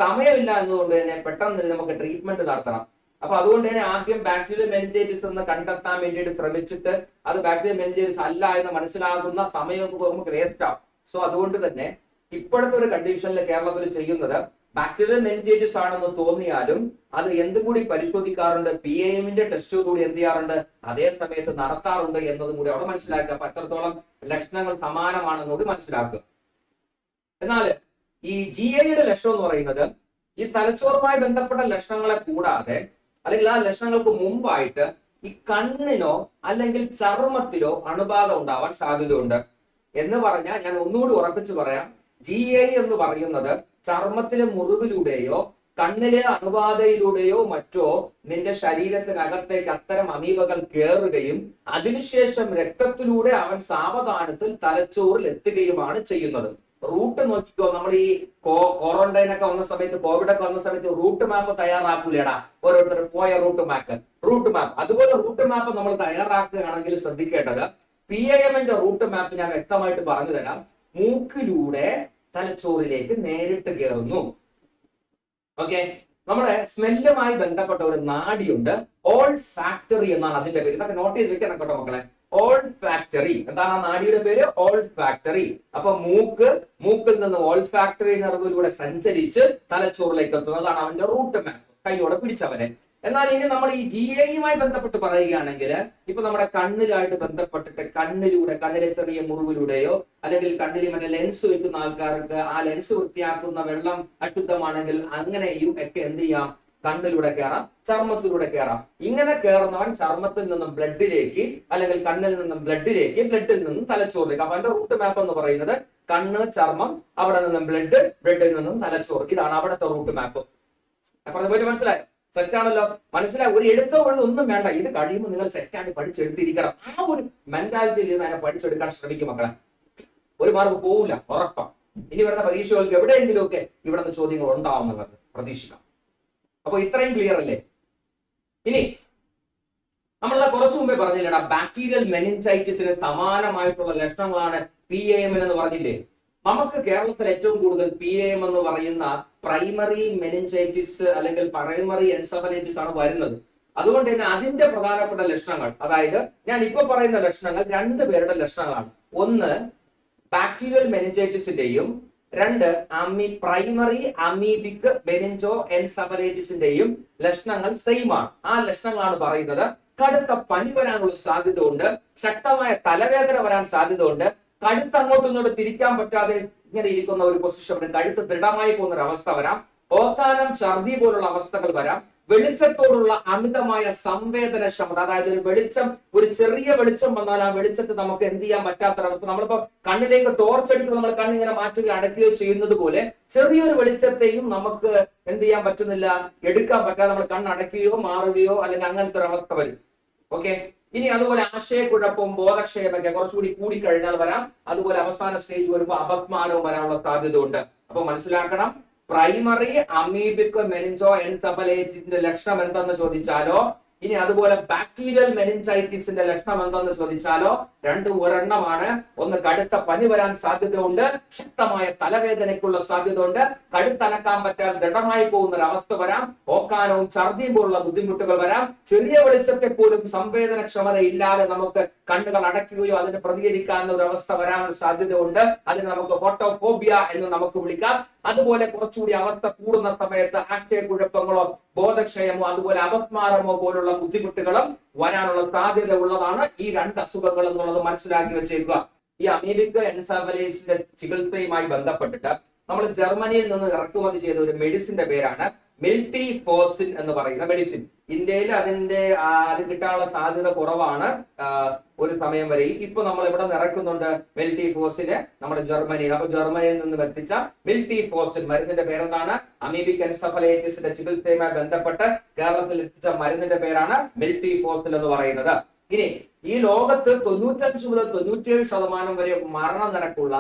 സമയമില്ല എന്നതുകൊണ്ട് തന്നെ പെട്ടെന്ന് തന്നെ നമുക്ക് ട്രീറ്റ്മെന്റ് നടത്തണം. അപ്പൊ അതുകൊണ്ട് തന്നെ ആദ്യം ബാക്ടീരിയൽ മെനിഞ്ചൈറ്റിസ് എന്ന് കണ്ടെത്താൻ വേണ്ടിയിട്ട് ശ്രമിച്ചിട്ട് അത് ബാക്ടീരിയൽ മെനിഞ്ചൈറ്റിസ് അല്ല എന്ന് മനസ്സിലാകുന്ന സമയം നമുക്ക് വേസ്റ്റ് ആവും. സോ അതുകൊണ്ട് തന്നെ ഇപ്പോഴത്തെ ഒരു കണ്ടീഷനിൽ കേരളത്തിൽ ചെയ്യുന്നത് ബാക്ടീരിയൽ മെനിഞ്ചൈറ്റിസ് ആണെന്ന് തോന്നിയാലും അത് എന്തും കൂടി പരിശോധിക്കാറുണ്ട് പി എ എമ്മിന്റെ ടെസ്റ്റ് കൂടി എന്ത് ചെയ്യാറുണ്ട്? അതേ സമയത്ത് നടത്താറുണ്ട് എന്നതും കൂടി അവിടെ മനസ്സിലാക്കുക. അപ്പൊ എത്രത്തോളം ലക്ഷണങ്ങൾ സമാനമാണെന്ന് കൂടി മനസ്സിലാക്കുക. എന്നാൽ ഈ ജി ഐയുടെ ലക്ഷണം എന്ന് പറയുന്നത് ഈ തലച്ചോറുമായി ബന്ധപ്പെട്ട ലക്ഷണങ്ങളെ കൂടാതെ അല്ലെങ്കിൽ ആ ലക്ഷണങ്ങൾക്ക് മുമ്പായിട്ട് ഈ കണ്ണിനോ അല്ലെങ്കിൽ ചർമ്മത്തിലോ അണുബാധ ഉണ്ടാവാൻ സാധ്യതയുണ്ട്. എന്ന് പറഞ്ഞാൽ ഞാൻ ഒന്നുകൂടി ഉറപ്പിച്ച് പറയാം. ജി എന്ന് പറയുന്നത് ചർമ്മത്തിലെ മുറിവിലൂടെയോ കണ്ണിലെ അണുബാധയിലൂടെയോ മറ്റോ നിന്റെ ശരീരത്തിനകത്തേക്ക് അത്തരം അമീബകൾ കയറുകയും അതിനുശേഷം രക്തത്തിലൂടെ അവൻ സാവധാനത്തിൽ തലച്ചോറിൽ എത്തുകയുമാണ് ചെയ്യുന്നത്. റൂട്ട് നോക്കിക്കോ നമ്മൾ ഈ ക്വാറന്റൈൻ ഒക്കെ വന്ന സമയത്ത് കോവിഡ് ഒക്കെ വന്ന സമയത്ത് റൂട്ട് മാപ്പ് തയ്യാറാക്കൂലേടാ. ഓരോരുത്തർ പോയ റൂട്ട് മാപ്പ് റൂട്ട് മാപ്പ് അതുപോലെ റൂട്ട് മാപ്പ് നമ്മൾ തയ്യാറാക്കുകയാണെങ്കിൽ ശ്രദ്ധിക്കേണ്ടത് പി ഐ എമ്മിന്റെ റൂട്ട് മാപ്പ് ഞാൻ വ്യക്തമായിട്ട് പറഞ്ഞു തരാം. മൂക്കിലൂടെ തലച്ചോറിലേക്ക് നേരിട്ട് കയറുന്നു ഓക്കെ നമ്മുടെ സ്മെല്ലുമായി ബന്ധപ്പെട്ട ഒരു നാടിയുണ്ട്. ഓൾ ഫാക്ടറി എന്നാണ് അതിന്റെ പേര്. ഇതൊക്കെ നോട്ട് ചെയ്ത് വെക്കണം കേട്ടോ മക്കളെ. ഓൾ ഫാക്ടറി എന്താണ് ആ നാടിയുടെ പേര്? ഓൾ ഫാക്ടറി അപ്പൊ മൂക്ക് മൂക്കിൽ നിന്ന് ഓൾ ഫാക്ടറി നിറവിലൂടെ സഞ്ചരിച്ച് തലച്ചോറിലേക്ക് എത്തുന്നതാണ് അവന്റെ റൂട്ട് മാപ്പ് കൈയോടെ പിടിച്ചവനെ. എന്നാൽ ഇനി നമ്മൾ ഈ ജി എയുമായി ബന്ധപ്പെട്ട് പറയുകയാണെങ്കിൽ ഇപ്പൊ നമ്മുടെ കണ്ണിലായിട്ട് ബന്ധപ്പെട്ടിട്ട് കണ്ണിലൂടെ കണ്ണിലെ ചെറിയ മുറിവിലൂടെയോ അല്ലെങ്കിൽ കണ്ണിൽ മറ്റേ ലെൻസ് വെക്കുന്ന ആൾക്കാർക്ക് ആ ലെൻസ് വൃത്തിയാക്കുന്ന വെള്ളം അശുദ്ധമാണെങ്കിൽ അങ്ങനെയും ഒക്കെ എന്ത് ചെയ്യാം? കണ്ണിലൂടെ കയറാം ചർമ്മത്തിലൂടെ കയറാം ഇങ്ങനെ കയറുന്നവൻ ചർമ്മത്തിൽ നിന്നും ബ്ലഡിലേക്ക് അല്ലെങ്കിൽ കണ്ണിൽ നിന്നും ബ്ലഡിലേക്ക് ബ്ലഡിൽ നിന്നും തലച്ചോറിലേക്ക്. അപ്പൊ അതിന്റെ റൂട്ട് മാപ്പ് എന്ന് പറയുന്നത് കണ്ണ് ചർമ്മം അവിടെ നിന്നും ബ്ലഡ് ബ്ലഡിൽ നിന്നും തലച്ചോറ്. ഇതാണ് അവിടുത്തെ റൂട്ട് മാപ്പ് അപ്പൊ പോയിട്ട് മനസ്സിലായോ? സെറ്റാണല്ലോ മനസ്സിലായി? ഒരു എഴുത്തോ എഴുതോ ഒന്നും വേണ്ട. ഇത് കഴിയുമ്പോൾ നിങ്ങൾ സെറ്റായിട്ട് പഠിച്ചെടുത്തിരിക്കണം. ആ ഒരു മെന്റാലിറ്റിയിൽ നിന്ന് അതിനെ പഠിച്ചെടുക്കാൻ ശ്രമിക്കും മക്കളെ. ഒരു മാർക്ക് പോവില്ല. ഉറപ്പാണ് ഇനി വരുന്ന പരീക്ഷകൾക്ക് എവിടെയെങ്കിലുമൊക്കെ ഇവിടെ നിന്ന് ചോദ്യങ്ങൾ ഉണ്ടാവുമെന്നുള്ളത് പ്രതീക്ഷിക്കാം. അപ്പൊ ഇത്രയും ക്ലിയർ അല്ലേ? ഇനി നമ്മൾ കുറച്ചു മുമ്പേ പറഞ്ഞില്ലേടാ ബാക്ടീരിയൽ മെനിഞ്ചൈറ്റിസിന് സമാനമായിട്ടുള്ള ലക്ഷണങ്ങളാണ് പി എ എം എന്ന് പറഞ്ഞില്ലേ? നമുക്ക് കേരളത്തിൽ ഏറ്റവും കൂടുതൽ പി എം എന്ന് പറയുന്ന പ്രൈമറി മെനിഞ്ചൈറ്റിസ് അല്ലെങ്കിൽ പ്രൈമറി എൻസഫലൈറ്റിസ് ആണ് വരുന്നത്. അതുകൊണ്ട് തന്നെ അതിന്റെ പ്രധാനപ്പെട്ട ലക്ഷണങ്ങൾ അതായത് ഞാൻ ഇപ്പൊ പറയുന്ന ലക്ഷണങ്ങൾ രണ്ട് പേരുടെ ലക്ഷണങ്ങളാണ്. ഒന്ന് ബാക്ടീരിയൽ മെനിഞ്ചൈറ്റിസിന്റെയും രണ്ട് അമി പ്രൈമറി അമീബിക് ബെനിഞ്ചോ എൻസഫലൈറ്റിസിന്റെയും ലക്ഷണങ്ങൾ സെയിം ആണ്. ആ ലക്ഷണങ്ങളാണ് പറയുന്നത്. കടുത്ത പനി വരാനുള്ള സാധ്യത ഉണ്ട് ശക്തമായ തലവേദന വരാൻ സാധ്യത ഉണ്ട് കഴുത്ത് അങ്ങോട്ടും ഇങ്ങോട്ടും തിരിക്കാൻ പറ്റാതെ ഇങ്ങനെ ഇരിക്കുന്ന ഒരു പൊസിഷൻ വരും കഴുത്ത് ദൃഢമായി പോകുന്ന ഒരു അവസ്ഥ വരാം. ഓക്കാനം ഛർദി പോലുള്ള അവസ്ഥകൾ വരാം. വെളിച്ചത്തോടുള്ള അമിതമായ സംവേദനക്ഷമത അതായത് ഒരു വെളിച്ചം ഒരു ചെറിയ വെളിച്ചം വന്നാൽ ആ വെളിച്ചത്തെ നമുക്ക് എന്ത് ചെയ്യാൻ പറ്റാത്തൊരവസ്ഥ. നമ്മളിപ്പോ കണ്ണിലേക്ക് ടോർച്ച് അടിക്കുമ്പോൾ നമ്മൾ കണ്ണിങ്ങനെ മാറ്റുകയോ അടയ്ക്കുകയോ ചെയ്യുന്നത് പോലെ ചെറിയൊരു വെളിച്ചത്തെയും നമുക്ക് എന്ത് ചെയ്യാൻ പറ്റുന്നില്ല എടുക്കാൻ പറ്റാതെ നമ്മൾ കണ്ണടയ്ക്കുകയോ മാറുകയോ അല്ലെങ്കിൽ അങ്ങനത്തെ ഒരു അവസ്ഥ വരും. ഓക്കെ ഇനി അതുപോലെ ആശയക്കുഴപ്പവും ബോധക്ഷയമൊക്കെ കുറച്ചുകൂടി കൂടി കഴിഞ്ഞാൽ വരാം. അതുപോലെ അവസാന സ്റ്റേജ് വരുമ്പോൾ അപസ്മാനവും വരാനുള്ള സാധ്യത ഉണ്ട് അപ്പൊ മനസ്സിലാക്കണം പ്രൈമറി അമീബിക് മെനിഞ്ചോ എൻസബലേറ്റിന്റെ ലക്ഷണം എന്തെന്ന് ചോദിച്ചാലോ ഇനി അതുപോലെ ബാക്ടീരിയൽ മെനിഞ്ചൈറ്റിസിന്റെ ലക്ഷണം എന്തെന്ന് ചോദിച്ചാലോ? രണ്ട് ഒരെണ്ണമാണ്. ഒന്ന് കടുത്ത പനി വരാൻ സാധ്യതയുണ്ട്. ശക്തമായ തലവേദനയ്ക്കുള്ള സാധ്യത ഉണ്ട് കടുത്തനക്കാൻ പറ്റാൻ ദൃഢമായി പോകുന്ന ഒരു അവസ്ഥ വരാം. ഓക്കാനവും ഛർദിയും പോലുള്ള ബുദ്ധിമുട്ടുകൾ വരാം. ചെറിയ വെളിച്ചത്തെ പോലും സംവേദനക്ഷമത ഇല്ലാതെ നമുക്ക് കണ്ണുകൾ അടയ്ക്കുകയോ അതിന് പ്രതികരിക്കാവുന്ന ഒരു അവസ്ഥ വരാനുള്ള സാധ്യതയുണ്ട്. അതിന് നമുക്ക് ഫോട്ടോഫോബിയ എന്ന് നമുക്ക് വിളിക്കാം. അതുപോലെ കുറച്ചുകൂടി അവസ്ഥ കൂടുന്ന സമയത്ത് ആശയക്കുഴപ്പങ്ങളോ ബോധക്ഷയമോ അതുപോലെ അപസ്മാരമോ പോലുള്ള ബുദ്ധിമുട്ടുകളും വരാനുള്ള സാധ്യത ഉള്ളതാണ് ഈ രണ്ട് അസുഖങ്ങൾ എന്നുള്ളത് മനസ്സിലാക്കി വെച്ചേക്കുക. ഈ അമീബിക് എൻസാഫലൈസിന്റെ ചികിത്സയുമായി ബന്ധപ്പെട്ടിട്ട് നമ്മൾ ജർമ്മനിയിൽ നിന്ന് ഇറക്കുമതി ചെയ്ത ഒരു മെഡിസിന്റെ പേരാണ് മിൽട്ടി ഫോസ്റ്റിൻ എന്ന് പറയുന്ന മെഡിസിൻ ഇന്ത്യയിൽ അതിന്റെ അത് കിട്ടാനുള്ള സാധ്യത കുറവാണ്. ഒരു സമയം വരെ. ഇപ്പൊ നമ്മൾ ഇവിടെ നിറക്കുന്നുണ്ട് മിൽട്ടി ഫോസിന് നമ്മുടെ ജർമ്മനിയിൽ. അപ്പൊ ജർമ്മനിയിൽ നിന്ന് എത്തിച്ച മിൽട്ടി ഫോസിൻ മരുന്നിന്റെ പേരെന്താണ്? അമീബിക് എൻസഫലൈറ്റിസിന്റെ ചികിത്സയുമായി ബന്ധപ്പെട്ട് കേരളത്തിൽ എത്തിച്ച മരുന്നിന്റെ പേരാണ് മിൽട്ടി ഫോസിൻ എന്ന് പറയുന്നത്. ഇനി ഈ ലോകത്ത് തൊണ്ണൂറ്റഞ്ച് മുതൽ തൊണ്ണൂറ്റിയേഴ് ശതമാനം വരെ മരണനിരക്കുള്ള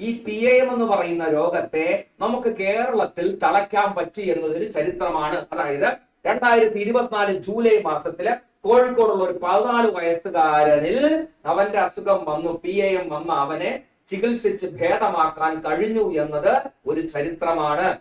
ഈ പി എ എന്ന് പറയുന്ന രോഗത്തെ നമുക്ക് കേരളത്തിൽ തളയ്ക്കാൻ പറ്റി എന്നതൊരു ചരിത്രമാണ്. അതായത് രണ്ടായിരത്തി ഇരുപത്തിനാല് ജൂലൈ മാസത്തിൽ കോഴിക്കോടുള്ള ഒരു പതിനാല് വയസ്സുകാരനിൽ അവന്റെ അസുഖം വന്നു. പി എ വന്ന അവനെ ചികിത്സിച്ച് ഭേദമാക്കാൻ കഴിഞ്ഞു എന്നത് ഒരു ചരിത്രമാണ്.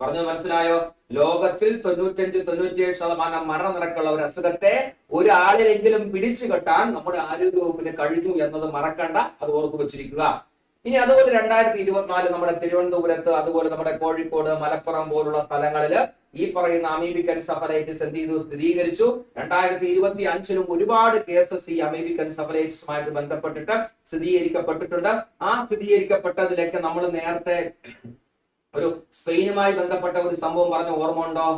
പറഞ്ഞു മനസ്സിലായോ? ലോകത്തിൽ തൊണ്ണൂറ്റഞ്ച് തൊണ്ണൂറ്റിയേഴ് ശതമാനം മരണനിരക്കുള്ള ഒരു അസുഖത്തെ ഒരാളിലെങ്കിലും പിടിച്ചു കെട്ടാൻ നമ്മുടെ ആരോഗ്യ വകുപ്പിന് കഴിഞ്ഞു എന്നത് മറക്കണ്ട. അത് ഓർത്തു വെച്ചിരിക്കുക. ഇനി അതുപോലെ രണ്ടായിരത്തി ഇരുപത്തിനാല് നമ്മുടെ തിരുവനന്തപുരത്ത് അതുപോലെ നമ്മുടെ കോഴിക്കോട് മലപ്പുറം പോലുള്ള സ്ഥലങ്ങളിൽ ഈ പറയുന്ന അമീബിക് എൻസഫലൈറ്റിസ് എന്ത് ചെയ്തു? സ്ഥിരീകരിച്ചു. രണ്ടായിരത്തി ഇരുപത്തി അഞ്ചിലും ഒരുപാട് കേസസ് ഈ അമീബിക് എൻസഫലൈറ്റിസുമായിട്ട് ബന്ധപ്പെട്ടിട്ട് സ്ഥിരീകരിക്കപ്പെട്ടിട്ടുണ്ട്. ആ സ്ഥിരീകരിക്കപ്പെട്ടതിലൊക്കെ നമ്മൾ നേരത്തെ ഒരു സ്പെയിനുമായി ബന്ധപ്പെട്ട ഒരു സംഭവം പറഞ്ഞ ഓർമ്മ ഉണ്ടോ?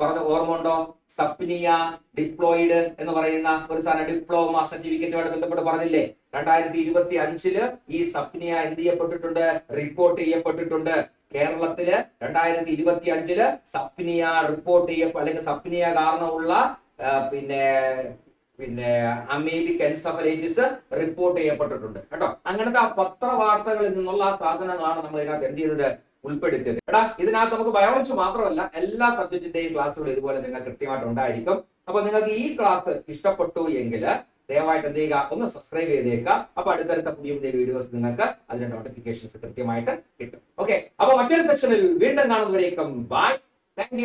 പറഞ്ഞ ഓർമ്മ ഉണ്ടോ സപ്നിയ ഡിപ്ലോയിഡ് എന്ന് പറയുന്ന ഒരു സാധനം ഡിപ്ലോമ സർട്ടിഫിക്കറ്റുമായിട്ട് ബന്ധപ്പെട്ട് പറഞ്ഞില്ലേ? രണ്ടായിരത്തി ഇരുപത്തി അഞ്ചിൽ ഈ സപ്നിയ എന്ത് ചെയ്യപ്പെട്ടിട്ടുണ്ട്? റിപ്പോർട്ട് ചെയ്യപ്പെട്ടിട്ടുണ്ട്. കേരളത്തിൽ രണ്ടായിരത്തി ഇരുപത്തി അഞ്ചിൽ സപ്നിയ റിപ്പോർട്ട് ചെയ്യ അല്ലെങ്കിൽ സപ്നിയ കാരണമുള്ള പിന്നെ പിന്നെ അമീബിക് എൻസഫലൈറ്റിസ് റിപ്പോർട്ട് ചെയ്യപ്പെട്ടിട്ടുണ്ട്. കേട്ടോ? അങ്ങനത്തെ ആ പത്രവാർത്തകളിൽ നിന്നുള്ള സാധനങ്ങളാണ് നമ്മൾ ഇതിനകത്ത് എന്ത് ചെയ്തത് ഉൾപ്പെടുത്തിയത്. എടാ ഇതിനകത്ത് നമുക്ക് ബയോളജി മാത്രമല്ല എല്ലാ സബ്ജക്റ്റിന്റെയും ക്ലാസ്സുകൾ ഇതുപോലെ നിങ്ങൾ കൃത്യമായിട്ട് ഉണ്ടായിരിക്കും അപ്പൊ നിങ്ങൾക്ക് ഈ ക്ലാസ് ഇഷ്ടപ്പെട്ടു എങ്കിൽ ദയവായിട്ട് എന്ത് ചെയ്യുക? ഒന്ന് സബ്സ്ക്രൈബ് ചെയ്തേക്കുക. അപ്പൊ അടുത്തടുത്ത പുതിയ പുതിയ വീഡിയോസ് നിങ്ങൾക്ക് അതിന്റെ നോട്ടിഫിക്കേഷൻസ് കൃത്യമായിട്ട് കിട്ടും. ഓക്കെ അപ്പൊ മറ്റൊരു സെക്ഷനിൽ വീണ്ടും കാണുന്നവരേക്കും ബൈ താങ്ക്